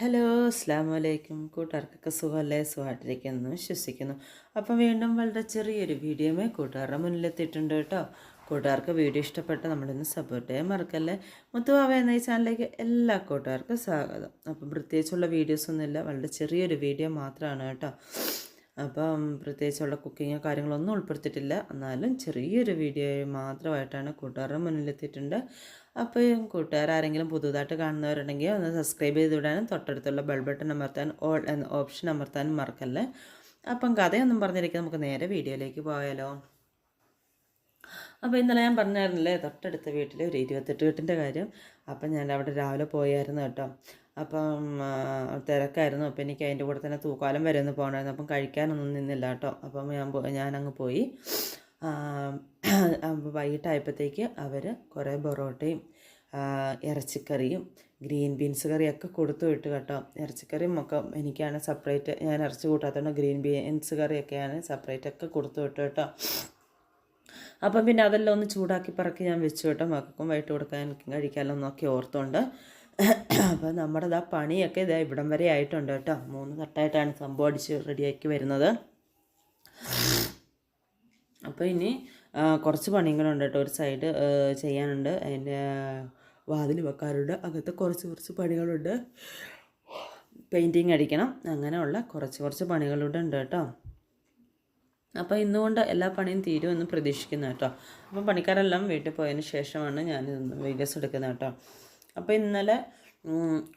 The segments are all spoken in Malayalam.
ഹലോ അസ്സാം വലൈക്കും കൂട്ടുകാർക്കൊക്കെ സുഖമല്ലേ? സുഖമായിട്ടിരിക്കുന്നു. വിശ്വസിക്കുന്നു. അപ്പം വീണ്ടും വളരെ ചെറിയൊരു വീഡിയോമേ കൂട്ടുകാരുടെ മുന്നിലെത്തിയിട്ടുണ്ട് കേട്ടോ. കൂട്ടുകാർക്ക് വീഡിയോ ഇഷ്ടപ്പെട്ട നമ്മളിന്ന് സപ്പോർട്ട് ചെയ്യാൻ മറക്കല്ലേ? മുത്തുവാവ എന്ന ഈ ചാനലിലേക്ക് എല്ലാ കൂട്ടുകാർക്കും സ്വാഗതം. അപ്പം പ്രത്യേകിച്ചുള്ള വീഡിയോസൊന്നുമില്ല. വളരെ ചെറിയൊരു വീഡിയോ മാത്രമാണ് കേട്ടോ. അപ്പം പ്രത്യേകിച്ചുള്ള കുക്കിങ്ങോ കാര്യങ്ങളൊന്നും ഉൾപ്പെടുത്തിയിട്ടില്ല. എന്നാലും ചെറിയൊരു വീഡിയോ മാത്രമായിട്ടാണ് കൂട്ടുകാരുടെ മുന്നിലെത്തിയിട്ടുണ്ട്. അപ്പോൾ കൂട്ടുകാർ ആരെങ്കിലും പുതുതായിട്ട് കാണുന്നവരുണ്ടെങ്കിൽ ഒന്ന് സബ്സ്ക്രൈബ് ചെയ്ത് വിടാനും തൊട്ടടുത്തുള്ള ബെൽ ബട്ടൺ അമർത്താൻ ഓൾ എന്ന ഓപ്ഷൻ അമർത്താനും മറക്കല്ലേ. അപ്പം കഥയൊന്നും പറഞ്ഞിരിക്കുക നമുക്ക് നേരെ വീഡിയോയിലേക്ക് പോയാലോ. അപ്പോൾ ഇന്നലെ ഞാൻ പറഞ്ഞായിരുന്നില്ലേ തൊട്ടടുത്ത വീട്ടിൽ ഒരു ഇരുപത്തെട്ട് വീട്ടിന്റെ കാര്യം. അപ്പം ഞാൻ അവിടെ രാവിലെ പോയായിരുന്നു കേട്ടോ. അപ്പം തിരക്കായിരുന്നു. അപ്പം എനിക്ക് അതിന്റെ കൂടെ തന്നെ തൂക്കാലം വരെ ഒന്ന് പോകണമായിരുന്നു. അപ്പം കഴിക്കാനൊന്നും നിന്നില്ല കേട്ടോ. അപ്പം ഞാൻ ഞാനങ്ങ് പോയി. വൈകിട്ടായപ്പോഴത്തേക്ക് അവർ കുറേ പൊറോട്ടയും ഇറച്ചിക്കറിയും ഗ്രീൻ ബീൻസ് കറിയൊക്കെ കൊടുത്തു വിട്ട് കേട്ടോ. ഇറച്ചിക്കറിയും ഒക്കെ എനിക്കാണ് സെപ്പറേറ്റ് ഞാൻ ഇറച്ചി കൂട്ടാത്തതുകൊണ്ട് ഗ്രീൻ ബീൻസ് കറിയൊക്കെയാണ് സെപ്പറേറ്റ് ഒക്കെ കൊടുത്തു വിട്ടു കേട്ടോ. അപ്പം പിന്നെ അതെല്ലാം ഒന്ന് ചൂടാക്കി പറക്കി ഞാൻ വെച്ചു കേട്ടോ. മക്കൾക്കും വൈകിട്ട് കൊടുക്കാൻ കഴിക്കാമല്ലോ എന്നൊക്കെ ഓർത്തുകൊണ്ട് അപ്പം നമ്മുടെ ഇതാ പണിയൊക്കെ ഇതാ ഇവിടം വരെ ആയിട്ടുണ്ട് കേട്ടോ. മൂന്ന് തട്ടായിട്ടാണ് സംഭവം അടിച്ച് റെഡിയാക്കി വരുന്നത്. അപ്പോൾ ഇനി കുറച്ച് പണികളുണ്ട് കേട്ടോ. ഒരു സൈഡ് ചെയ്യാനുണ്ട്. അതിന്റെ വാതിൽ വെക്കാറുണ്ട് അങ്ങനത്തെ കുറച്ച് കുറച്ച് പണികളുണ്ട്. പെയിന്റിങ് അടിക്കണം. അങ്ങനെയുള്ള കുറച്ച് കുറച്ച് പണികളുടെ ഉണ്ട് കേട്ടോ. അപ്പോൾ ഇന്നുകൊണ്ട് എല്ലാ പണിയും തീരുമെന്ന് പ്രതീക്ഷിക്കുന്നു കേട്ടോ. അപ്പം പണിക്കാരെല്ലാം വീട്ടിൽ പോയതിന് ശേഷമാണ് ഞാൻ വീഡിയോസ് എടുക്കുന്നത് കേട്ടോ. അപ്പോൾ ഇന്നലെ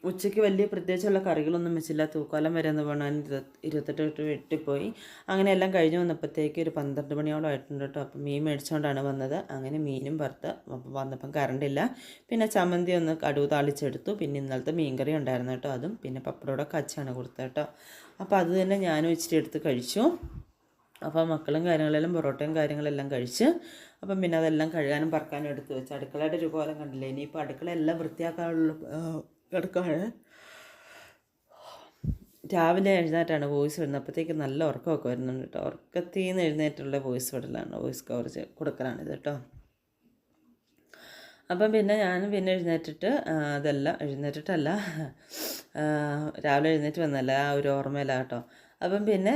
ഉച്ചയ്ക്ക് വലിയ പ്രത്യേകിച്ചുള്ള കറികളൊന്നും വെച്ചില്ല. തൂക്കാലം വരെ എന്ന് പറഞ്ഞാൽ ഇരുപത്തി ഇരുപത്തെട്ട് തൊട്ട് വീട്ടിൽ പോയി അങ്ങനെ എല്ലാം കഴിഞ്ഞ് വന്നപ്പോഴത്തേക്ക് ഒരു പന്ത്രണ്ട് മണിയോളം ആയിട്ടുണ്ട് കേട്ടോ. അപ്പം മീൻ മേടിച്ചുകൊണ്ടാണ് വന്നത്. അങ്ങനെ മീനും വറുത്ത് വന്നപ്പം കറണ്ടില്ല പിന്നെ ചമ്മന്തി ഒന്ന് കടുവ് താളിച്ചെടുത്തു. പിന്നെ ഇന്നലത്തെ മീൻകറി ഉണ്ടായിരുന്നു കേട്ടോ. അതും പിന്നെ പപ്പടോടെ കച്ചാണ് കൊടുത്തത് കേട്ടോ. അപ്പോൾ അത് തന്നെ ഞാനും ഇച്ചിരി എടുത്ത് കഴിച്ചു. അപ്പോൾ മക്കളും കാര്യങ്ങളെല്ലാം പൊറോട്ടയും കാര്യങ്ങളെല്ലാം കഴിച്ച് അപ്പം പിന്നെ അതെല്ലാം കഴുകാനും പറക്കാനും എടുത്ത് വെച്ച്. അടുക്കളയുടെ ഒരു കോലം കണ്ടില്ലേ? ഇനിയിപ്പോൾ അടുക്കള എല്ലാം വൃത്തിയാക്കാനുള്ള അടുക്കള രാവിലെ എഴുന്നേറ്റാണ് വോയിസ് വിടുന്നത് അപ്പോഴത്തേക്ക് നല്ല ഉറക്കമൊക്കെ വരുന്നുണ്ട് കേട്ടോ. ഉറക്കത്തിൽ നിന്ന് എഴുന്നേറ്റുള്ള വോയിസ് വിടലാണ്. വോയിസ് കവർ കൊടുക്കലാണിത് കേട്ടോ. അപ്പം പിന്നെ ഞാൻ പിന്നെ എഴുന്നേറ്റിട്ട് അതല്ല എഴുന്നേറ്റിട്ടല്ല രാവിലെ എഴുന്നേറ്റ് വന്നല്ല ആ ഒരു ഓർമ്മയില്ല കേട്ടോ. അപ്പം പിന്നെ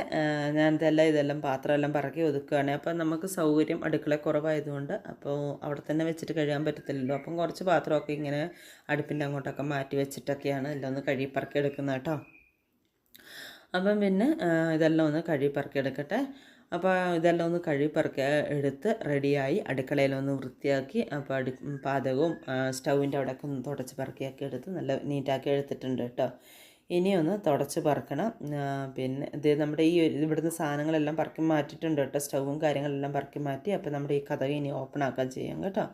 ഞാൻ ഇതെല്ലാം ഇതെല്ലാം പാത്രമെല്ലാം പറക്കി ഒതുക്കുകയാണ്. അപ്പം നമുക്ക് സൗകര്യം അടുക്കള കുറവായതുകൊണ്ട് അപ്പോൾ അവിടെ തന്നെ വെച്ചിട്ട് കഴിയാൻ പറ്റത്തില്ലല്ലോ. അപ്പം കുറച്ച് പാത്രമൊക്കെ ഇങ്ങനെ അടുപ്പിന്റെ അങ്ങോട്ടൊക്കെ മാറ്റി വെച്ചിട്ടൊക്കെയാണ് എല്ലാം ഒന്ന് കഴുകി പറക്കി എടുക്കുന്നത് കേട്ടോ. അപ്പം പിന്നെ ഇതെല്ലാം ഒന്ന് കഴുകി പറക്കി എടുക്കട്ടെ. അപ്പോൾ ഇതെല്ലാം ഒന്ന് കഴുകി പറക്കി എടുത്ത് റെഡിയായി അടുക്കളയിലൊന്ന് വൃത്തിയാക്കി അപ്പോൾ അടു പാചകവും സ്റ്റൗവിന്റെ അവിടെയൊക്കെ ഒന്ന് തുടച്ച് പറക്കിയൊക്കെ എടുത്ത് നല്ല നീറ്റാക്കി എടുത്തിട്ടുണ്ട് കേട്ടോ. ഇനി ഒന്ന് തുടച്ച് പറക്കണം. പിന്നെ ഇത് നമ്മുടെ ഈ ഇവിടുന്ന് സാധനങ്ങളെല്ലാം പറക്കി മാറ്റിയിട്ടുണ്ട് കേട്ടോ. സ്റ്റൗവും കാര്യങ്ങളെല്ലാം പറക്കി മാറ്റി. അപ്പോൾ നമ്മുടെ ഈ കഥ ഇനി ഓപ്പൺ ആക്കാൻ ചെയ്യാം കേട്ടോ.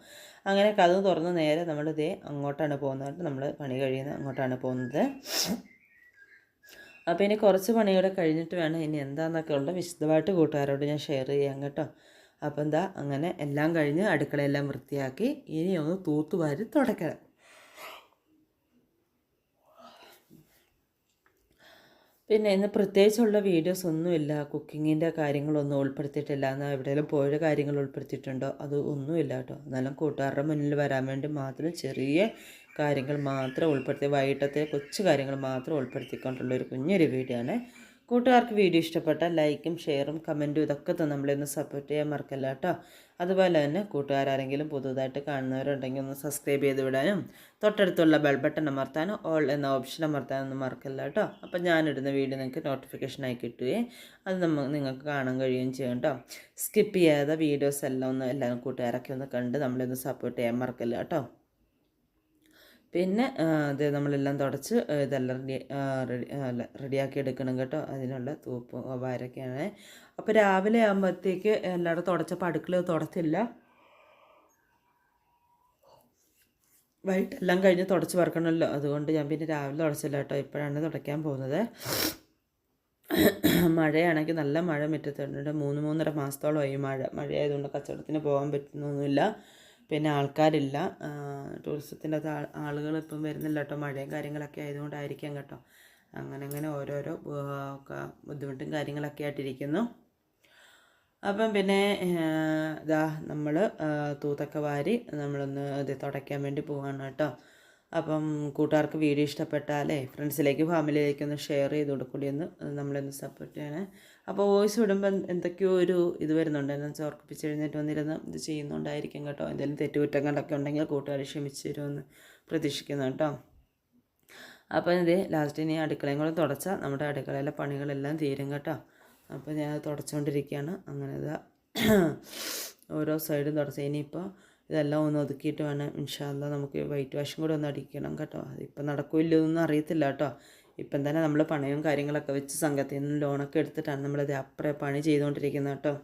അങ്ങനെ കഥ തുറന്ന് നേരെ നമ്മൾ ഇതേ അങ്ങോട്ടാണ് പോകുന്നത് നമ്മൾ പണി കഴിയുന്ന അങ്ങോട്ടാണ് പോകുന്നത്. അപ്പോൾ ഇനി കുറച്ച് പണികൂടെ കഴിഞ്ഞിട്ട് വേണം ഇനി എന്താണെന്നൊക്കെ ഉള്ള വിശദമായിട്ട് കൂട്ടുകാരോട് ഞാൻ ഷെയർ ചെയ്യാം കേട്ടോ. അപ്പോൾ എന്താ അങ്ങനെ എല്ലാം കഴിഞ്ഞ് അടുക്കളയെല്ലാം വൃത്തിയാക്കി ഇനി ഒന്ന് തൂത്തുവാരി തുടയ്ക്കണം. പിന്നെ ഇന്ന് പ്രത്യേകിച്ചുള്ള വീഡിയോസ് ഒന്നുമില്ല. കുക്കിങ്ങിന്റെ കാര്യങ്ങളൊന്നും ഉൾപ്പെടുത്തിയിട്ടില്ല. എന്നാൽ എവിടെയെങ്കിലും പോയ കാര്യങ്ങൾ ഉൾപ്പെടുത്തിയിട്ടുണ്ടോ? അത് ഒന്നുമില്ല കേട്ടോ. എന്നാലും കൂട്ടുകാരുടെ മുന്നിൽ വരാൻ വേണ്ടി മാത്രം ചെറിയ കാര്യങ്ങൾ മാത്രം ഉൾപ്പെടുത്തി വൈകിട്ടത്തെ കൊച്ചു കാര്യങ്ങൾ മാത്രം ഉൾപ്പെടുത്തിക്കൊണ്ടുള്ള ഒരു കുഞ്ഞൊരു വീഡിയോ ആണ് കൂട്ടുകാർക്ക് വീഡിയോ ഇഷ്ടപ്പെട്ട ലൈക്കും ഷെയറും കമന്റും ഇതൊക്കെ തന്നെ നമ്മളിന്ന് സപ്പോർട്ട് ചെയ്യാൻ മറക്കല്ല കേട്ടോ. അതുപോലെ തന്നെ കൂട്ടുകാരാരെങ്കിലും പുതുതായിട്ട് കാണുന്നവരുണ്ടെങ്കിൽ ഒന്ന് സബ്സ്ക്രൈബ് ചെയ്ത് വിടാനും തൊട്ടടുത്തുള്ള ബെൽ ബട്ടൺ അമർത്താനും ഓൾ എന്ന ഓപ്ഷൻ അമർത്താനൊന്നും മറക്കല്ല കേട്ടോ. അപ്പം ഞാനിടുന്ന വീഡിയോ നിങ്ങൾക്ക് നോട്ടിഫിക്കേഷനായി കിട്ടുകയും അത് നമ്മ നിങ്ങൾക്ക് കാണാൻ കഴിയുകയും ചെയ്യും കേട്ടോ. സ്കിപ്പ് ചെയ്യാതെ വീഡിയോസ് എല്ലാം ഒന്ന് എല്ലാവരും കൂട്ടുകാരൊക്കെ ഒന്ന് കണ്ട് നമ്മളിന്ന് സപ്പോർട്ട് ചെയ്യാൻ മറക്കല്ല കേട്ടോ. പിന്നെ ഇത് നമ്മളെല്ലാം തുടച്ച് ഇതെല്ലാം റെഡി റെഡി അല്ല റെഡിയാക്കി എടുക്കണം കേട്ടോ. അതിനുള്ള തൂപ്പ് വാരൊക്കെയാണ്. അപ്പോൾ രാവിലെ ആകുമ്പോഴത്തേക്ക് എല്ലായിടും തുടച്ചപ്പോൾ അടുക്കള തുടച്ചില്ല വൈകിട്ടെല്ലാം കഴിഞ്ഞ് തുടച്ച് പറക്കണമല്ലോ അതുകൊണ്ട് ഞാൻ പിന്നെ രാവിലെ തുടച്ചില്ല കേട്ടോ. ഇപ്പോഴാണ് തുടയ്ക്കാൻ പോകുന്നത്. മഴയാണെങ്കിൽ നല്ല മഴ മുറ്റത്തുണ്ട് മൂന്ന് മൂന്നര മാസത്തോളമായി മഴ. മഴയായതുകൊണ്ട് കച്ചവടത്തിന് പോകാൻ പറ്റുന്നൊന്നുമില്ല. പിന്നെ ആൾക്കാരില്ല. ടൂറിസത്തിന്റെ ആളുകൾ ഇപ്പം വരുന്നില്ല കേട്ടോ. മഴയും കാര്യങ്ങളൊക്കെ ആയതുകൊണ്ടായിരിക്കാം കേട്ടോ. അങ്ങനെ അങ്ങനെ ഓരോരോ ബുദ്ധിമുട്ടും കാര്യങ്ങളൊക്കെ ആയിട്ടിരിക്കുന്നു. അപ്പം പിന്നെ ഇതാ നമ്മൾ തൂത്തൊക്കെ വാരി നമ്മളൊന്ന് ഇത് തുടയ്ക്കാൻ വേണ്ടി പോവാണ് കേട്ടോ. അപ്പം കൂട്ടുകാർക്ക് വീഡിയോ ഇഷ്ടപ്പെട്ടാലേ ഫ്രണ്ട്സിലേക്ക് ഫാമിലിയിലേക്ക് ഒന്ന് ഷെയർ ചെയ്ത് കൊടുക്കൂടി ഒന്ന് നമ്മളൊന്ന് സപ്പോർട്ട് ചെയ്യണേ. അപ്പോൾ വോയിസ് വിടുമ്പോൾ എന്തൊക്കെയോ ഒരു ഇത് വരുന്നുണ്ട്. എന്നു വെച്ചാൽ ഉറപ്പിച്ച് എഴുന്നേറ്റ് വന്നിരുന്ന് ഇത് ചെയ്യുന്നുണ്ടായിരിക്കും കേട്ടോ. എന്തെങ്കിലും തെറ്റുകുറ്റങ്ങളൊക്കെ ഉണ്ടെങ്കിൽ കൂട്ടുകാർ ക്ഷമിച്ച് തരുമെന്ന് പ്രതീക്ഷിക്കുന്നു കേട്ടോ. അപ്പം ഇത് ലാസ്റ്റ് ഇനി അടുക്കളയും കൂടെ തുടച്ചാൽ നമ്മുടെ അടുക്കളയിലെ പണികളെല്ലാം തീരും കേട്ടോ. അപ്പോൾ ഞാൻ തുടച്ചുകൊണ്ടിരിക്കുകയാണ് അങ്ങനെ ഇതാ ഓരോ സൈഡും തുടച്ച. ഇനിയിപ്പോൾ ഇതെല്ലാം ഒന്ന് ഒതുക്കിയിട്ട് വേണം. ഇൻഷാല്ല നമുക്ക് വൈറ്റ് വാഷും കൂടെ ഒന്ന് അടിക്കണം കേട്ടോ. അതിപ്പോൾ നടക്കില്ലെന്നൊന്നും അറിയത്തില്ല കേട്ടോ. ഇപ്പം തന്നെ നമ്മൾ പണയവും കാര്യങ്ങളൊക്കെ വെച്ച് സംഘത്തിൽ നിന്ന് ലോണൊക്കെ എടുത്തിട്ടാണ് നമ്മളിത് അപ്പുറേ പണി ചെയ്തുകൊണ്ടിരിക്കുന്നത് കേട്ടോ.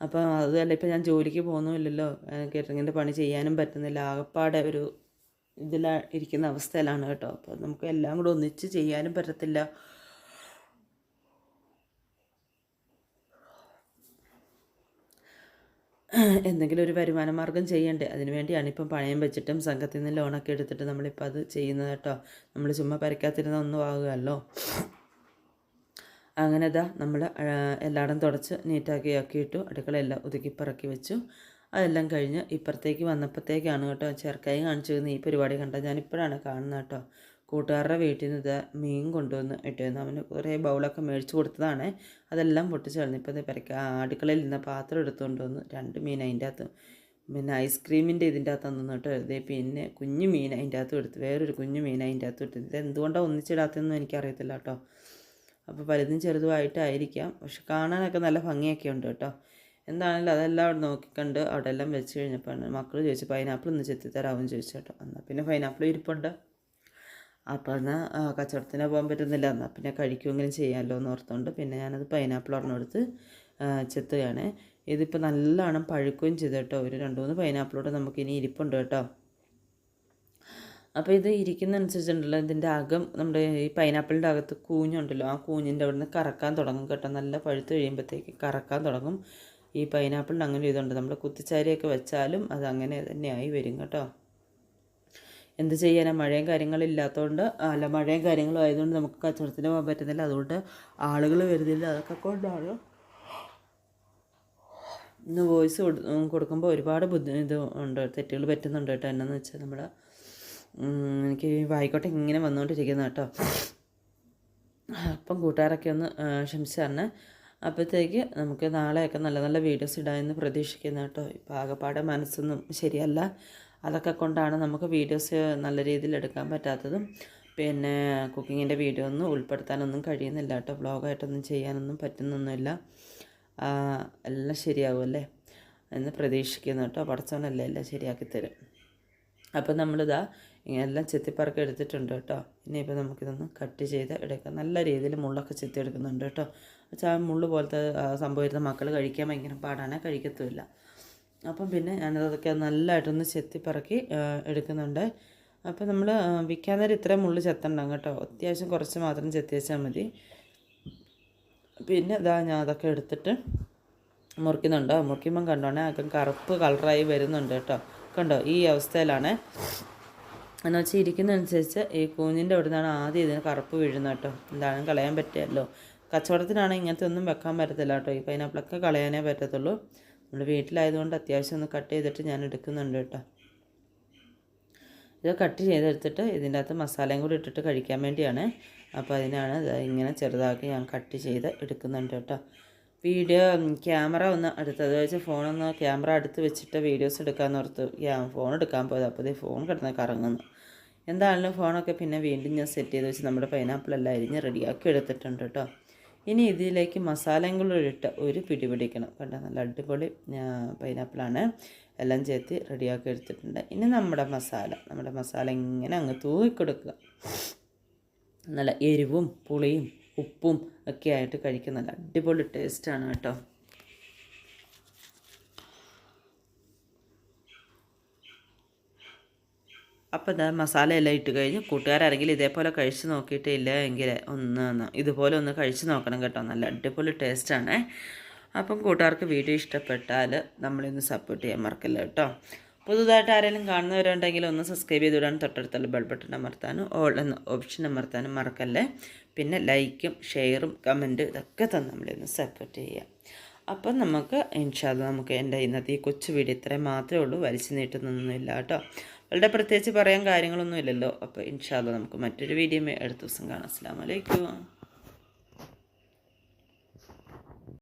അപ്പോൾ അതല്ല ഇപ്പം ഞാൻ ജോലിക്ക് പോകുന്നുമില്ലല്ലോ. കേറ്ററിങ്ങിന്റെ പണി ചെയ്യാനും പറ്റുന്നില്ല. ആകപ്പാടെ ഒരു ഇതിൽ ഇരിക്കുന്ന അവസ്ഥയിലാണ് കേട്ടോ. അപ്പോൾ നമുക്ക് എല്ലാം കൂടെ ഒന്നിച്ച് ചെയ്യാനും പറ്റത്തില്ല. എന്തെങ്കിലും ഒരു വരുമാന മാർഗം ചെയ്യണ്ടേ? അതിന് വേണ്ടിയാണ് ഇപ്പം പണയം വെച്ചിട്ടും സംഘത്തിൽ നിന്ന് ലോണൊക്കെ എടുത്തിട്ട് നമ്മളിപ്പോൾ അത് ചെയ്യുന്നത് കേട്ടോ. നമ്മൾ ചുമ്മാ പരക്കാത്തിരുന്ന ഒന്നും ആകുകയല്ലോ അങ്ങനെ ഇതാ നമ്മൾ എല്ലായിടം തുടച്ച് നീറ്റാക്കി ആക്കിയിട്ടു അടുക്കളയെല്ലാം ഒതുക്കി പറക്കി വെച്ചു. അതെല്ലാം കഴിഞ്ഞ് ഇപ്പുറത്തേക്ക് വന്നപ്പോഴത്തേക്കാണ് കേട്ടോ ചെറുക്കായി കാണിച്ചു ഈ പരിപാടി കണ്ടത് ഞാനിപ്പോഴാണ് കാണുന്നത് കേട്ടോ. കൂട്ടുകാരുടെ വീട്ടിൽ നിന്ന് ഇത് മീൻ കൊണ്ടുവന്ന് ഇട്ടിരുന്നു. അവന് കുറേ ബൗളൊക്കെ മേടിച്ച് കൊടുത്തതാണ്. അതെല്ലാം പൊട്ടിച്ച് കളഞ്ഞു. ഇപ്പം പെരക്ക അടുക്കളയിൽ നിന്ന് പാത്രം എടുത്തുകൊണ്ട് വന്ന് രണ്ട് മീൻ അതിന്റെ അകത്ത് പിന്നെ ഐസ്ക്രീമിന്റെ ഇതിന്റെ അകത്ത് തന്നു കേട്ടോ ഇതേ പിന്നെ കുഞ്ഞു മീൻ അതിന്റെ അകത്ത് എടുത്ത്. വേറൊരു കുഞ്ഞു മീൻ അതിന്റെ അകത്ത് എടുത്ത് ഇത് എന്തുകൊണ്ടാണ് ഒന്നിച്ചിടാത്തതെന്നും എനിക്കറിയത്തില്ല കേട്ടോ. അപ്പോൾ പലതും ചെറുതുമായിട്ടായിരിക്കാം പക്ഷെ കാണാനൊക്കെ നല്ല ഭംഗിയൊക്കെ ഉണ്ട് കേട്ടോ. എന്താണെങ്കിലും അതെല്ലാം അവിടെ നോക്കിക്കണ്ട് അവിടെ എല്ലാം വെച്ച് കഴിഞ്ഞപ്പോൾ മക്കൾ ചോദിച്ചു പൈനാപ്പിൾ ഒന്ന് ചെത്തിത്തരാമെന്ന് ചോദിച്ചു കേട്ടോ. എന്നാൽ പിന്നെ പൈനാപ്പിൾ ഇരിപ്പുണ്ട്. അപ്പോൾ എന്നാൽ കച്ചവടത്തിന് പോകാൻ പറ്റുന്നില്ല. എന്നാൽ പിന്നെ കഴിക്കുമെങ്കിലും ചെയ്യാമല്ലോ എന്ന് ഓർത്തുകൊണ്ട് പിന്നെ ഞാനത് പൈനാപ്പിൾ ഒരെണ്ണം എടുത്ത് ചെത്തുകയാണ്. ഇതിപ്പോൾ നല്ലോണം പഴുക്കുകയും ചെയ്തു കേട്ടോ ഒരു രണ്ട് മൂന്ന് പൈനാപ്പിളോടെ നമുക്കിനി ഇരിപ്പുണ്ട് കേട്ടോ. അപ്പോൾ ഇത് ഇരിക്കുന്നതനുസരിച്ചുണ്ടല്ലോ. ഇതിന്റെ അകം നമ്മുടെ ഈ പൈനാപ്പിളിന്റെ അകത്ത് കൂഞ്ഞുണ്ടല്ലോ. ആ കൂഞ്ഞിന്റെ അവിടെ നിന്ന് കറക്കാൻ തുടങ്ങും കേട്ടോ. നല്ല പഴുത്ത് കഴിയുമ്പോഴത്തേക്ക് കറക്കാൻ തുടങ്ങും. ഈ പൈനാപ്പിളിന് അങ്ങനെ ഇതുണ്ട്. നമ്മൾ കുത്തിച്ചാരിയൊക്കെ വെച്ചാലും അത് അങ്ങനെ തന്നെയായി വരും കേട്ടോ. എന്ത് ചെയ്യാനാണ് മഴയും കാര്യങ്ങളും ഇല്ലാത്തതുകൊണ്ട് അല്ല മഴയും കാര്യങ്ങളും ആയതുകൊണ്ട് നമുക്ക് കച്ചവടത്തിന് പോകാൻ പറ്റുന്നില്ല. അതുകൊണ്ട് ആളുകൾ വരുന്നില്ല. അതൊക്കെ കൊണ്ടാണ് ഇന്ന് വോയിസ് കൊടുക്കുമ്പോൾ ഒരുപാട് ബുദ്ധി ഇത് ഉണ്ട് തെറ്റുകൾ പറ്റുന്നുണ്ട് കേട്ടോ. എന്നാന്ന് വെച്ചാൽ നമ്മൾ എനിക്ക് വായിക്കോട്ടെ ഇങ്ങനെ വന്നുകൊണ്ടിരിക്കുന്ന കേട്ടോ. അപ്പം കൂട്ടുകാരൊക്കെ ഒന്ന് ക്ഷമിച്ചറിഞ്ഞ് അപ്പോഴത്തേക്ക് നമുക്ക് നാളെയൊക്കെ നല്ല നല്ല വീഡിയോസ് ഇടാമെന്ന് പ്രതീക്ഷിക്കുന്നു കേട്ടോ. ഇപ്പം ആകെപ്പാടെ മനസ്സൊന്നും ശരിയല്ല. അതൊക്കെ കൊണ്ടാണ് നമുക്ക് വീഡിയോസ് നല്ല രീതിയിൽ എടുക്കാൻ പറ്റാത്തതും പിന്നെ കുക്കിങ്ങിന്റെ വീഡിയോ ഒന്നും ഉൾപ്പെടുത്താനൊന്നും കഴിയുന്നില്ല കേട്ടോ. വ്ളോഗായിട്ടൊന്നും ചെയ്യാനൊന്നും പറ്റുന്നൊന്നുമില്ല. എല്ലാം ശരിയാവുമല്ലേ? എന്ന് പ്രതീക്ഷിക്കുന്നു കേട്ടോ. പടച്ചവനല്ലേ എല്ലാം ശരിയാക്കി തരും. അപ്പോൾ നമ്മളിതാ എല്ലാം ചെത്തിപ്പറക്കം എടുത്തിട്ടുണ്ട് കേട്ടോ. ഇനിയിപ്പോൾ നമുക്കിതൊന്ന് കട്ട് ചെയ്ത് എടുക്കാം. നല്ല രീതിയിൽ മുള്ളൊക്കെ ചെത്തി എടുക്കുന്നുണ്ട് കേട്ടോ. വെച്ചാൽ മുള്ള് പോലത്തെ സംഭവിക്കുന്ന മക്കൾ കഴിക്കാൻ ഭയങ്കര പാടാണ്. കഴിക്കത്തുമില്ല. അപ്പം പിന്നെ ഞാനതൊക്കെ നല്ലതായിട്ടൊന്ന് ചെത്തിപ്പറക്കി എടുക്കുന്നുണ്ട്. അപ്പം നമ്മൾ വിൽക്കാൻ നേരം ഇത്രയും മുള്ള് ചെത്തണ്ടാകും കേട്ടോ. അത്യാവശ്യം കുറച്ച് മാത്രം ചെത്തി വെച്ചാൽ മതി. പിന്നെ ഇതാ ഞാൻ അതൊക്കെ എടുത്തിട്ട് മുറിക്കുന്നുണ്ടോ. മുറിക്കുമ്പം കണ്ടോണേ അകം കറുപ്പ് കളറായി വരുന്നുണ്ട് കേട്ടോ. കണ്ടോ ഈ അവസ്ഥയിലാണ്. എന്ന് വെച്ചാൽ ഇരിക്കുന്നതനുസരിച്ച് ഈ കൂഞ്ഞിന്റെ അവിടെ നിന്നാണ് ആദ്യം ഇതിന് കറുപ്പ് വീഴുന്നത് കേട്ടോ. എന്താണെങ്കിലും കളയാൻ പറ്റിയല്ലോ. കച്ചവടത്തിനാണെങ്കിൽ ഇങ്ങനത്തെ ഒന്നും വെക്കാൻ പറ്റത്തില്ല കേട്ടോ. ഈ പൈനാപ്പിളൊക്കെ കളയാനേ പറ്റത്തുള്ളൂ. നമ്മൾ വീട്ടിലായതുകൊണ്ട് അത്യാവശ്യം ഒന്ന് കട്ട് ചെയ്തിട്ട് ഞാൻ എടുക്കുന്നുണ്ട് കേട്ടോ. ഇത് കട്ട് ചെയ്തെടുത്തിട്ട് ഇതിന്റെ അകത്ത് മസാലയും കൂടി ഇട്ടിട്ട് കഴിക്കാൻ വേണ്ടിയാണ്. അപ്പോൾ അതിനാണ് ഇങ്ങനെ ചെറുതാക്കി ഞാൻ കട്ട് ചെയ്ത് എടുക്കുന്നുണ്ട് കേട്ടോ. വീഡിയോ ക്യാമറ ഒന്ന് അടുത്ത് അത് വെച്ച് ഫോണൊന്ന് ക്യാമറ അടുത്ത് വെച്ചിട്ട് വീഡിയോസ് എടുക്കാമെന്ന് ഓർത്ത് ഫോൺ എടുക്കാൻ പോയത്. അപ്പോൾ ഈ ഫോൺ കിടന്ന് കറങ്ങുന്നു. എന്താണെങ്കിലും ഫോണൊക്കെ പിന്നെ വീണ്ടും ഞാൻ സെറ്റ് ചെയ്ത് വെച്ച് നമ്മുടെ പൈനാപ്പിൾ എല്ലാം അരിഞ്ഞ് റെഡിയാക്കി എടുത്തിട്ടുണ്ട് കേട്ടോ. ഇനി ഇതിലേക്ക് മസാലയും കൂടെ ഇട്ട് ഒരു പിടി പിടിക്കണം. കണ്ടോ? നല്ല അടിപൊളി പൈനാപ്പിളാണ് എല്ലാം ചേർത്ത് റെഡിയാക്കി എടുത്തിട്ടുണ്ട്. ഇനി നമ്മുടെ മസാല നമ്മുടെ മസാല ഇങ്ങനെ അങ്ങ് തൂക്കിക്കൊടുക്കുക. നല്ല എരിവും പുളിയും ഉപ്പും ഒക്കെ ആയിട്ട് കഴിക്കുന്ന നല്ല അടിപൊളി ടേസ്റ്റാണ് കേട്ടോ. അപ്പോൾ ഇതാ മസാല എല്ലാം ഇട്ട് കഴിഞ്ഞ് കൂട്ടുകാരാരെങ്കിലും ഇതേപോലെ കഴിച്ച് നോക്കിയിട്ടില്ല എങ്കിൽ ഒന്ന് ഇതുപോലെ ഒന്ന് കഴിച്ച് നോക്കണം കേട്ടോ. നല്ല അടിപൊളി ടേസ്റ്റാണ് അപ്പം കൂട്ടുകാർക്ക് വീഡിയോ ഇഷ്ടപ്പെട്ടാൽ നമ്മളിന്ന് സപ്പോർട്ട് ചെയ്യാൻ മറക്കില്ല കേട്ടോ. പുതുതായിട്ട് ആരെങ്കിലും കാണുന്നവരുണ്ടെങ്കിൽ ഒന്ന് സബ്സ്ക്രൈബ് ചെയ്തിടാൻ തൊട്ടടുത്തുള്ള ബെൽ ബട്ടൺ അമർത്താനും ഓൾ എന്ന ഓപ്ഷൻ അമർത്താനും മറക്കല്ലേ. പിന്നെ ലൈക്കും ഷെയറും കമന്റ് ഇതൊക്കെ തന്നെ നമ്മളിന്ന് സപ്പോർട്ട് ചെയ്യാം. അപ്പം നമുക്ക് ഇൻഷാല്ല നമുക്ക് എന്റെ ഇന്നത്തെ ഈ കൊച്ചു വീഡിയോ ഇത്രയും മാത്രമേ ഉള്ളൂ. വലിച്ചു നീട്ടുന്നൊന്നുമില്ല കേട്ടോ. അവളുടെ പ്രത്യേകിച്ച് പറയാൻ കാര്യങ്ങളൊന്നും ഇല്ലല്ലോ. അപ്പോൾ ഇൻഷാല്ല നമുക്ക് മറ്റൊരു വീഡിയോ അടുത്ത ദിവസം കാണാം. അസ്സാം വലൈക്കും